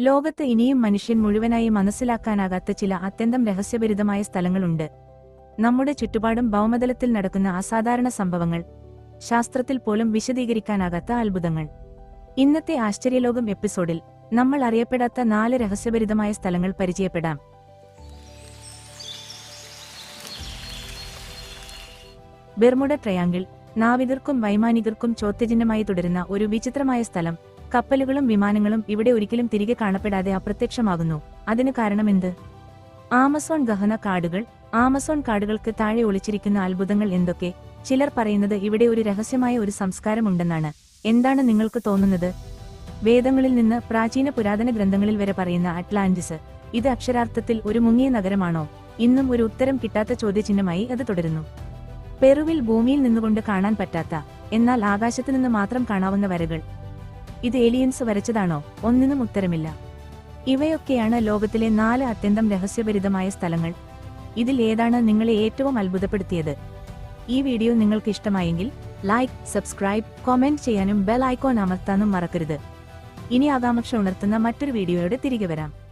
ലോകത്ത് ഇനിയും മനുഷ്യൻ മുഴുവനായി മനസ്സിലാക്കാനാകാത്ത ചില അത്യന്തം രഹസ്യഭരിതമായ സ്ഥലങ്ങളുണ്ട്. നമ്മുടെ ചുറ്റുപാടും ഭൗമതലത്തിൽ നടക്കുന്ന അസാധാരണ സംഭവങ്ങൾ ശാസ്ത്രത്തിൽ പോലും വിശദീകരിക്കാനാകാത്ത അത്ഭുതങ്ങൾ. ഇന്നത്തെ ആശ്ചര്യലോകം എപ്പിസോഡിൽ നമ്മൾ അറിയപ്പെടാത്ത നാല് രഹസ്യഭരിതമായ സ്ഥലങ്ങൾ പരിചയപ്പെടാം. ബെർമുഡ ട്രയാങ്കിൾ നാവികർക്കും വൈമാനികർക്കും ചോദ്യചിഹ്നമായി തുടരുന്ന ഒരു വിചിത്രമായ സ്ഥലം കപ്പലുകളും വിമാനങ്ങളും ഇവിടെ ഒരിക്കലും തിരികെ കാണപ്പെടാതെ അപ്രത്യക്ഷമാകുന്നു. അതിന് കാരണമെന്ത്? ആമസോൺ ഗഹന കാടുകൾ ആമസോൺ കാടുകൾക്ക് താഴെ ഒളിച്ചിരിക്കുന്ന അത്ഭുതങ്ങൾ എന്തൊക്കെ? ചിലർ പറയുന്നത് ഇവിടെ ഒരു രഹസ്യമായ ഒരു സംസ്കാരമുണ്ടെന്നാണ്. എന്താണ് നിങ്ങൾക്ക് തോന്നുന്നത്? വേദങ്ങളിൽ നിന്ന് പ്രാചീന പുരാതന ഗ്രന്ഥങ്ങളിൽ വരെ പറയുന്ന അറ്റ്ലാന്റിസ് ഇത് അക്ഷരാർത്ഥത്തിൽ ഒരു മുങ്ങിയ നഗരമാണോ? ഇന്നും ഒരു ഉത്തരം കിട്ടാത്ത ചോദ്യചിഹ്നമായി അത് തുടരുന്നു. പെറുവിൽ ഭൂമിയിൽ നിന്നുകൊണ്ട് കാണാൻ പറ്റാത്ത എന്നാൽ ആകാശത്തു നിന്ന് മാത്രം കാണാവുന്ന വരകൾ ഇത് ഏലിയൻസ് വരച്ചതാണോ? ഒന്നിനും ഉത്തരമില്ല. ഇവയൊക്കെയാണ് ലോകത്തിലെ നാല് അത്യന്തം രഹസ്യഭരിതമായ സ്ഥലങ്ങൾ. ഇതിൽ ഏതാണ് നിങ്ങളെ ഏറ്റവും അത്ഭുതപ്പെടുത്തിയത്? ഈ വീഡിയോ നിങ്ങൾക്ക് ഇഷ്ടമായെങ്കിൽ ലൈക്ക് സബ്സ്ക്രൈബ് കോമെന്റ് ചെയ്യാനും ബെൽ ഐക്കോൺ അമർത്താനും മറക്കരുത്. ഇനി ആകാംക്ഷ ഉണർത്തുന്ന മറ്റൊരു വീഡിയോയോടെ തിരികെ വരാം.